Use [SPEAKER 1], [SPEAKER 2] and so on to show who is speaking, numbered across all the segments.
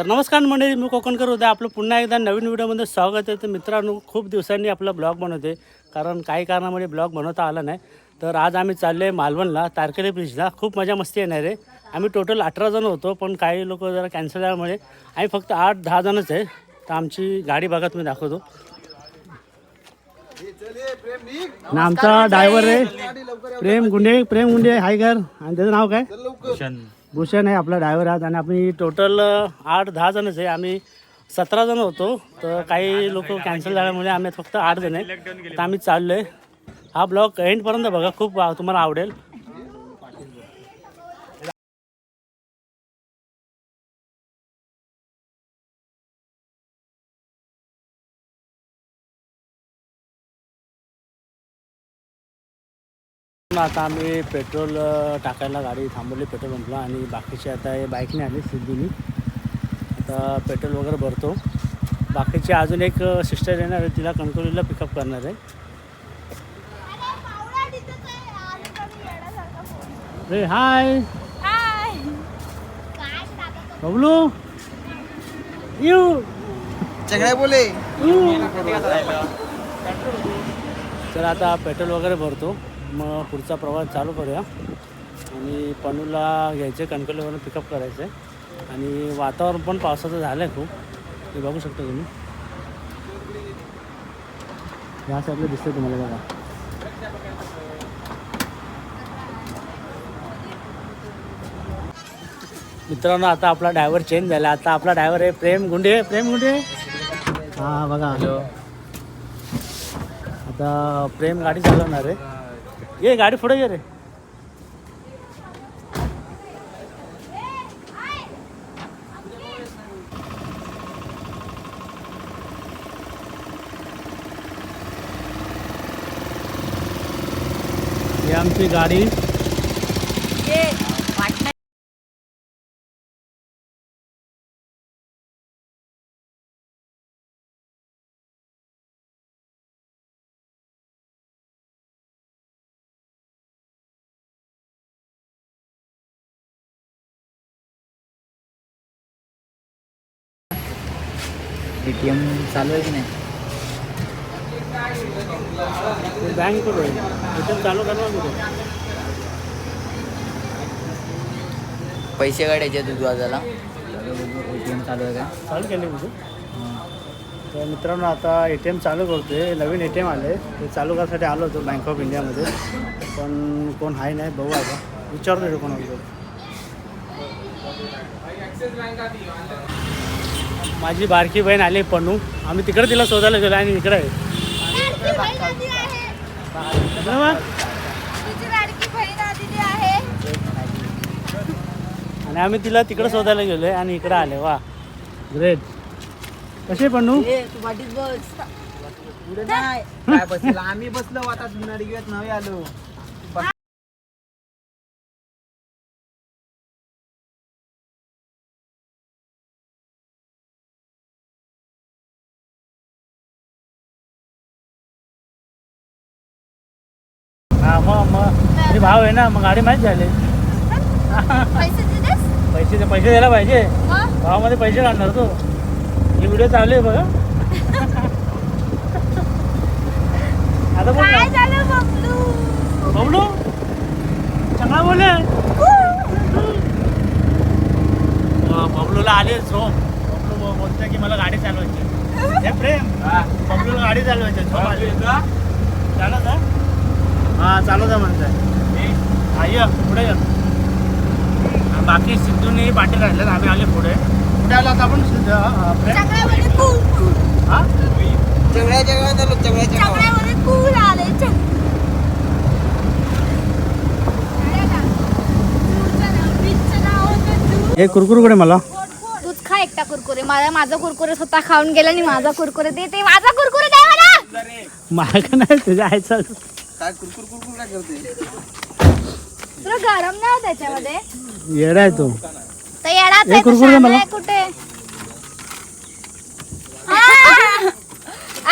[SPEAKER 1] तर नमस्कार मंडळी मी कोकणकर होते आपलं पुन्हा एकदा नवीन व्हिडिओमध्ये स्वागत आहे. तर मित्रांनो खूप दिवसांनी आपला ब्लॉग बनवते कारण काही कारणामुळे ब्लॉग बनवता आला नाही. तर आज आम्ही चाललो आहे मालवणला तारकरे ब्रिजला खूप मजा मस्ती येणार आहे. आम्ही टोटल अठरा जण होतो पण काही लोक जरा कॅन्सल झाल्यामुळे आम्ही फक्त आठ दहा जणच आहे. तर आमची गाडी बघा तुम्ही दाखवतो. आणि आमचा ड्रायव्हर आहे. प्रेम गुंडे प्रेम गुंडे हाय कर आणि त्याचं नाव काय? भूषण आहे आपला ड्रायव्हर आहात आणि आम्ही टोटल आठ दहा जणच आहे. आम्ही सतरा जण होतो तर काही लोक कॅन्सल झाल्यामुळे आम्ही फक्त आठ जण आहे. तर आम्ही चाललो आहे हा ब्लॉग एंडपर्यंत बघा खूप तुम्हाला आवडेल. आता आम्ही पेट्रोल टाकायला गाडी थांबवली पेट्रोल पंपला आणि बाकीचे आता हे बाईकने आले सिद्धीनी. आता पेट्रोल वगैरे भरतो. बाकीचे अजून एक सिस्टर येणार आहे तिला कणकवलीला पिकअप करणार आहे. रे हाय बबलू. यू
[SPEAKER 2] चंगड्या बोले.
[SPEAKER 1] तर आता पेट्रोल वगैरे भरतो. मग पुढचा प्रवास चालू करूया. आणि पनूला घ्यायचं कणकवलीवरून पिकअप करायचं. आहे आणि वातावरण पण पावसाचं झालं आहे खूप. ते बघू शकता तुम्ही. ह्या साईडला दिसतंय तुम्हाला बघा. मित्रांनो आता आपला ड्रायव्हर चेंज झाला. आता आपला ड्रायव्हर आहे प्रेम गुंडे. प्रेम गुंडे? हां बघा. आता प्रेम गाडी चालवणार आहे. ये गाडी पुढे गे रे। गाडी
[SPEAKER 2] एटीएम चालू आहे की नाही?
[SPEAKER 1] बँक कुठे चालू करणार कुठे?
[SPEAKER 2] पैसे काढायचे तू वाजाला एटीएम चालू आहे का?
[SPEAKER 1] चालू केले कुठे? तर मित्रांनो आता ए टी एम चालू करतोय. नवीन ए टी एम आले ते चालू करायसाठी आलो होतो बँक ऑफ इंडियामध्ये पण कोण आहे नाही बघू आता. विचारतो कोणाला माझी बारकी बहीण आली पनू. आम्ही तिकडे तिला शोधायला गेलो आणि इकडे आणि आम्ही तिला तिकडे शोधायला गेलो आहे आणि इकडे आले. वा. ग्रेट कसे
[SPEAKER 2] बसलो? आम्ही बसलो आता नडगेत नवे आलो.
[SPEAKER 1] भाव आहे ना मग गाडी माहीत झाले. पैसे पैसे द्यायला पाहिजे. भावामध्ये पैसे काढणार तो. हे व्हिडिओ चालू आहे बघा आता बोल. बबलू? चांगला बोले बबलूला आले झोप. बबलू बोलतोय की मला गाडी चालवायची हे प्रेम. बबलूला गाडी चालवायची झोप आली. चालत आहे हा चालवता म्हणताय. हा ये पुढे ये. हा, बाकी सिद्धूनी पाठी राहिल्यात आम्ही आले पुढे. कुठे आलो आता आपण
[SPEAKER 2] आलो
[SPEAKER 1] हे कुरकुरकडे मला?
[SPEAKER 3] तूच खा एकटा कुरकुरे. मला माझा कुरकुरे स्वतः खाऊन गेला आणि माझा कुरकुरे दे ते माझा कुरकुरे दे मला.
[SPEAKER 1] माझ्या नाही? तुझ्या आईचा
[SPEAKER 2] काय कुरकुर कुरकुर काय करते
[SPEAKER 3] तुला गरम नाही होत त्याच्यामध्ये
[SPEAKER 1] येडा आहे तो.
[SPEAKER 3] तर
[SPEAKER 1] हे मला.
[SPEAKER 3] कुठे? हा.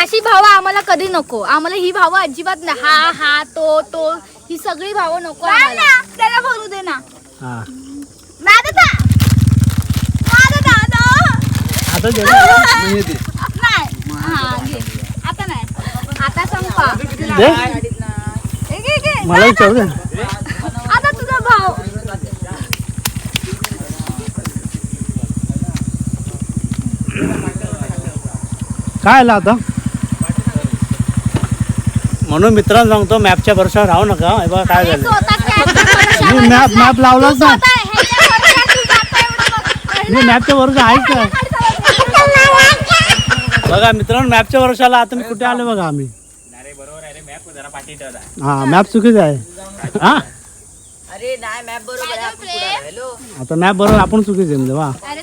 [SPEAKER 3] अशी भावं आम्हाला कधी नको. आम्हाला ही भावं अजिबात नाही. हा हा तो तो. ही सगळी भावं नको आम्हाला. त्याला बोलू दे ना.
[SPEAKER 1] हा.
[SPEAKER 3] दादा दा- दादा दादा
[SPEAKER 1] आता दे
[SPEAKER 3] नाही. हा, घे. आता नाही. आता संपा.
[SPEAKER 1] दे. मला विचारू दे
[SPEAKER 3] आता तुझा भाव
[SPEAKER 1] काय आलं आता. म्हणून मित्रांनो सांगतो मॅपच्या भरोशावर राहू नका. हे बघा काय झालं. मी मॅप. मॅप लावलाच ना. मी मॅपच्या भरोसा आहेच का बघा मित्रांनो मॅपच्या भरोशाला आता मी कुठे आलो बघा आम्ही. हा मॅप चुकीचा आहे. हा?
[SPEAKER 2] अरे नाही मॅप बरोबर आहे. आपण राहिलो.
[SPEAKER 1] आता मॅप बरोबर आपण चुकीचे म्हणजे वा.
[SPEAKER 3] अरे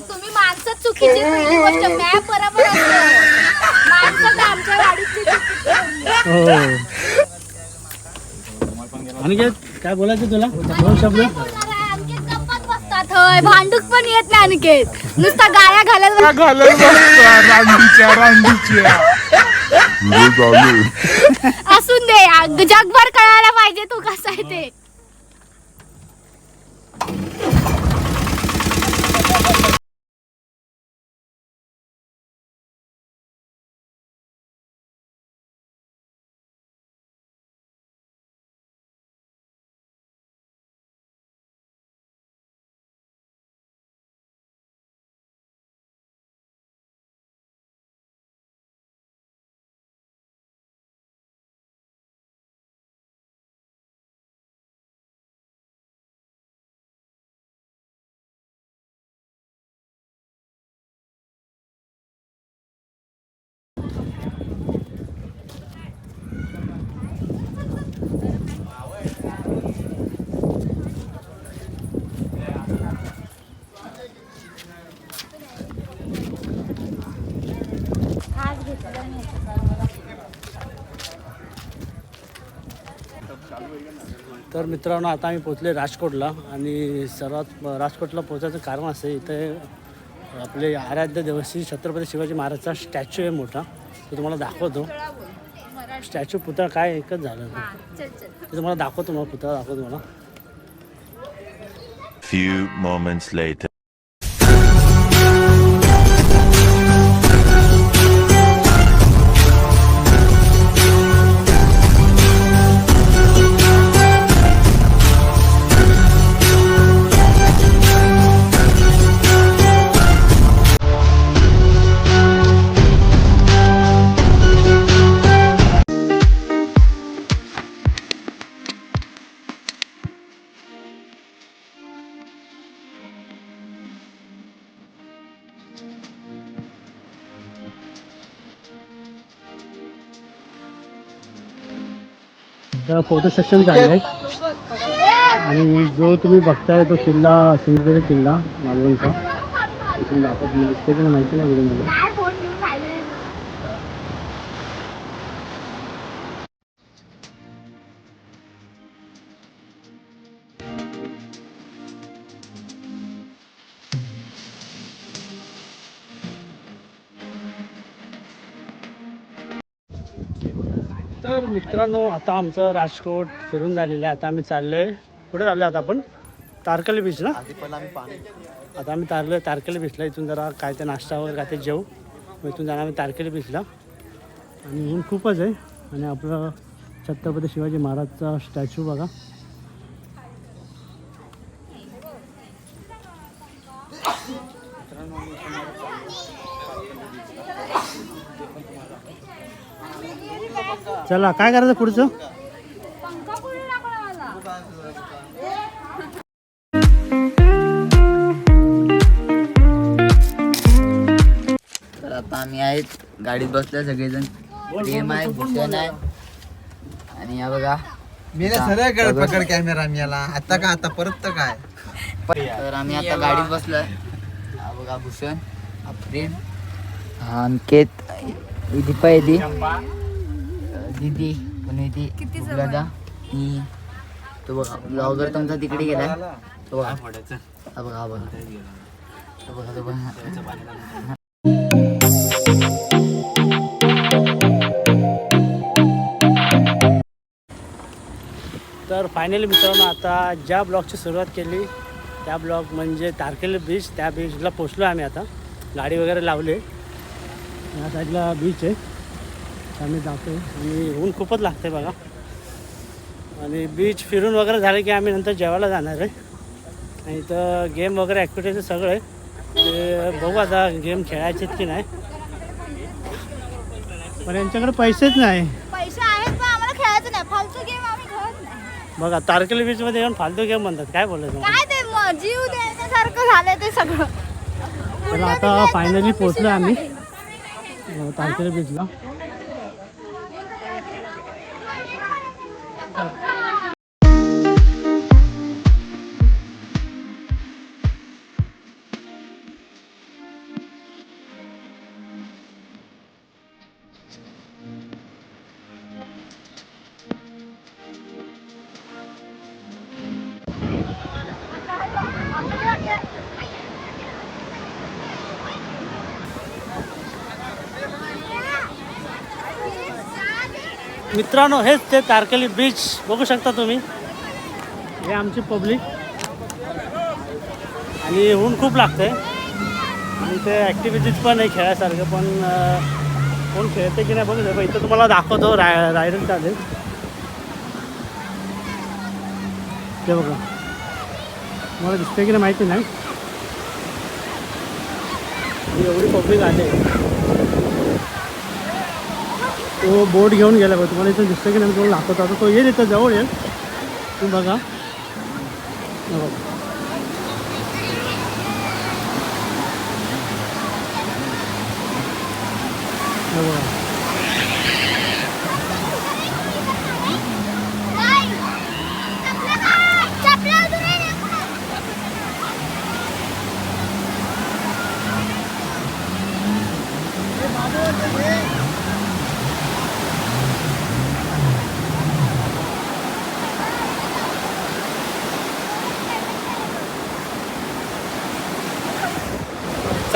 [SPEAKER 3] चुकीची पहिली गोष्ट मॅप बरोबर असतं. माणसं तर आमच्या गाडीची चुकीची.
[SPEAKER 1] हो आणि काय बोलायचं तुला? दोन शब्द?
[SPEAKER 3] बोलणार आहे, अनिकेत गप्पच बसतात होय भांडूक पण येत नाही अनिकेत. नुसता गाया घालत बस- असून दे जगभर कळायला पाहिजे तू कसा आहे ते.
[SPEAKER 1] तर मित्रांनो आता आम्ही पोचले राजकोटला आणि सर्वात राजकोटला पोचायचं कारण असं आहे, इथे आपले आराध्य देवस्थी छत्रपती शिवाजी महाराजचा स्टॅच्यू आहे मोठा. तो तुम्हाला दाखवतो. स्टॅच्यू पुतळा काय एकच झालं
[SPEAKER 3] चल चल.
[SPEAKER 1] ते तुम्हाला दाखवतो मला पुतळा दाखवतो मला
[SPEAKER 4] Few moments later.
[SPEAKER 1] तर फोटो सेक्शन चालू आहे. आणि जो तुम्ही बघताय तो किल्ला सिंधुदुर्ग किल्ला मालवणचा. नाही माहिती नाही तर मित्रांनो आता आमचं राजकोट फिरून झालेलं आहे. आता आम्ही चाललोय. कुठे चाललो आता आपण? तारकली बीच ना? आता आम्ही तारलो तारकली बीचला इथून जरा काय ते नाश्ता वगैरे काय ते जेऊ. मग इथून जाणार आम्ही तारकली बीचला आणि ऊन खूपच आहे. आणि आपलं छत्रपती शिवाजी महाराजचा स्टॅच्यू बघा. चला काय करायचं पुढचं?
[SPEAKER 2] तर आता आम्ही आहेत गाडीत बसलोय सगळेजण. प्रेम आहे भूषण आहे. आणि या बघा.
[SPEAKER 5] मी सरळ गड पकड कॅमेरा मी याला. आता का आता परत तर काय?
[SPEAKER 2] तर आम्ही आता गाडीत बसलोय. हा बघा भूषण हा प्रेम हा अंकित ही दीपा आहे ती दीदी पुण्याची दादा ही तो बघा ब्लॉगर तुमचा तिकडे गेलाय. तो बघा. हा बघा हा बघा. तो बघा तो बघा.
[SPEAKER 1] तर फायनली मित्रांनो आता ज्या ब्लॉगची सुरुवात केली त्या ब्लॉग म्हणजे तारखेला बीच त्या बीचला पोचलो आम्ही आता. गाडी वगैरे लावले. या साईडला बीच आहे. आम्ही जातो आणि ऊन खूपच लागते बघा. आणि बीच फिरून वगैरे झालं की आम्ही नंतर जेवायला जाणार आहे. आणि इथं गेम वगैरे ॲक्टिव्हिटीज सगळं आहे. ते बघू आता गेम खेळायचे की नाही. पण यांच्याकडे पैसेच नाही.
[SPEAKER 3] पैसे आहेत पण आम्हाला खेळायचं नाही. फालतू गेम आम्ही खेळत नाही.
[SPEAKER 1] बघा तारकली बीचमध्ये येऊन फालतू गेम म्हणतात. काय बोलायचं
[SPEAKER 3] काय ते म- जीव देण्यासारखं झालंय ते सगळं.
[SPEAKER 1] तर आता फायनली पोचलो आम्ही. अं, तारकली बीचला मित्रांनो हेच ते तारकेली बीच बघू शकता तुम्ही. हे आमची पब्लिक आणि ऊन खूप लागते आणि ते ॲक्टिव्हिटीज पण आहे खेळायसारखं पण कोण खेळते की नाही बघू शकतो. इथं तुम्हाला दाखवतो राय रायडर चालेल. ते बघा. मला दिसते की नाही माहिती नाही. एवढी पब्लिक आले तो बोट घेऊन गेला बघा तुम्हाला इथं दिसतं की नाही तुम्हाला दाखवतो. आता तो येईल इथं जवळ येईल. तुम्ही बघा. बघा.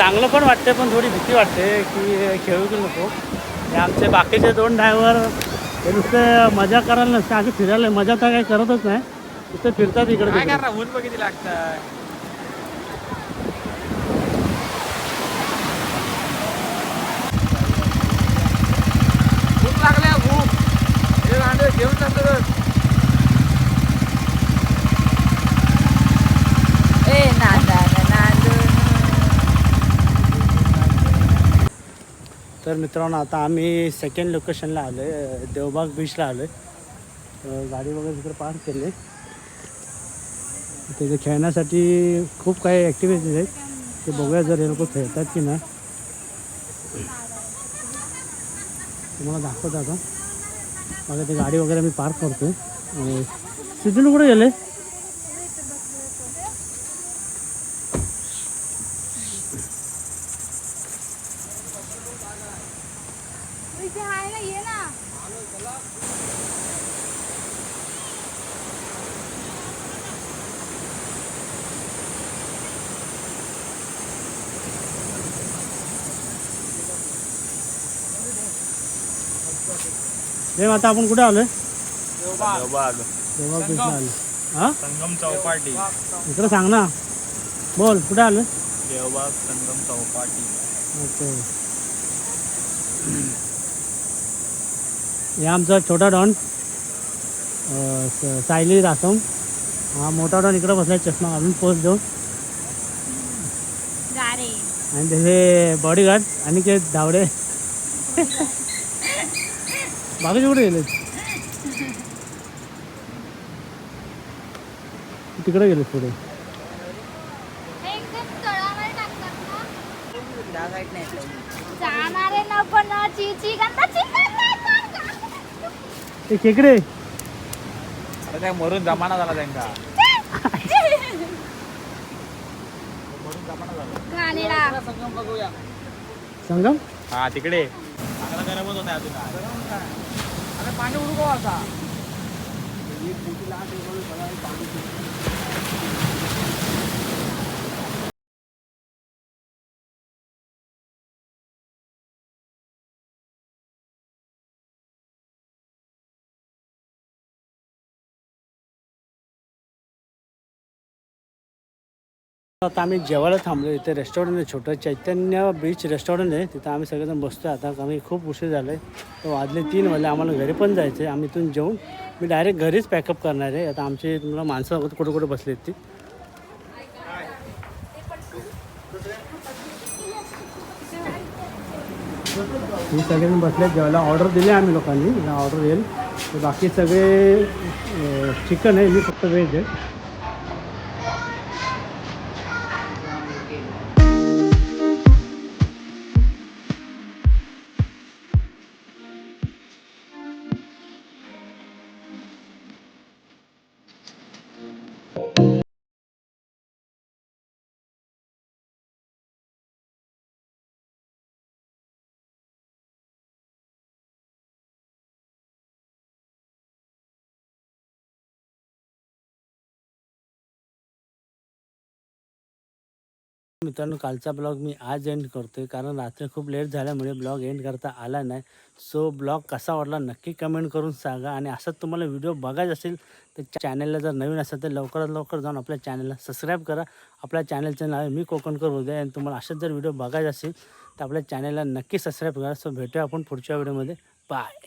[SPEAKER 1] चांगलं पण वाटते पण थोडी भीती वाटते की खेळू की नको आमचे बाकीचे दोन ड्रायव्हर हे नुसते मजा करायला नसते. असे फिरायला मजा तर काही करतच नाही. नुसते फिरतात इकडे तिकडे.
[SPEAKER 5] ऊन बघितली लागतं भूक लागल्या भूक हे रांडे घेऊन जातो
[SPEAKER 2] ए नांदा नांदून
[SPEAKER 1] तर मित्रांनो आता आम्ही सेकंड लोकेशनला आलो आहे देवबाग बीचला आलो आहे गाडी वगैरे तिकडे पार्क केली. तिथे खेळण्यासाठी खूप काही ॲक्टिव्हिटीज आहेत. ते बघूया जर हे लोक खेळतात की नाही. तुम्हाला दाखवतो आता. मला ते गाडी वगैरे मी पार्क करतो सिद्धून कुठे गेले?
[SPEAKER 3] इथे आहे ना ये ना.
[SPEAKER 1] हे आता आपण कुठे आलोय?
[SPEAKER 5] देवबाग.
[SPEAKER 1] आलो हां?
[SPEAKER 5] संगम चौपाटी.
[SPEAKER 1] इकडं सांग ना. बोल कुठे आलं
[SPEAKER 5] देवबाग संगम चौपाटी.
[SPEAKER 1] ओके. हे आमचा छोटा डॉन सायली रासम हा मोठा डॉन इकडं बसलाय चष्मा घालून पोस्ट देऊन. आणि त्याचे बॉडीगार्ड आणि ते धावडे. बाकीचे कुठे गेले तिकडे गेले पुढे.
[SPEAKER 3] जाणारे ना पण
[SPEAKER 1] ते खेकडे.
[SPEAKER 5] अरे त्या मरून जमाना झाला त्यांचा.
[SPEAKER 3] गाणेला
[SPEAKER 1] संगम
[SPEAKER 5] हा तिकडे. चांगला गरमच होता अजून अरे पाणी उडको आता?
[SPEAKER 1] आता आम्ही जेवायला थांबलो इथे रेस्टॉरंट आहे छोटं चैतन्य बीच रेस्टॉरंट आहे. तिथं आम्ही सगळेजण बसतो आता आम्ही खूप उशीर झालं आहे तर वाजले तीन वाजले आम्हाला घरी पण जायचं आहे आम्ही इथून जेवून मी डायरेक्ट घरीच पॅकअप करणार आहे. आता आमची तुम्हाला माणसं कुठं कुठं कुठे बसली आहेत ती. मी सगळेजण बसले जेवायला. ऑर्डर दिली आम्ही लोकांनी. ऑर्डर येईल. तर बाकी सगळे चिकन आहे. मी फक्त व्हेज आहे. मित्रांनो कालचा ब्लॉग मी आज एंड करतोय. कारण रात्री खूप लेट झाल्यामुळे ब्लॉग एंड करता आला नाही. सो ब्लॉग कसा वाटला नक्की कमेंट करून सांगा. आणि असंच तुम्हाला व्हिडिओ बघायचा असेल तर चॅनलला जर नवीन असेल तर लवकरात लवकर जाऊन आपल्या चॅनलला सबस्क्राईब करा. आपल्या चॅनलचं नाव आहे मी कोकणकर उदय आणि तुम्हाला असंच जर व्हिडिओ बघायचा असेल तर आपल्या चॅनलला नक्की सबस्क्राईब करा. सो भेटूया आपण पुढच्या व्हिडिओमध्ये बाय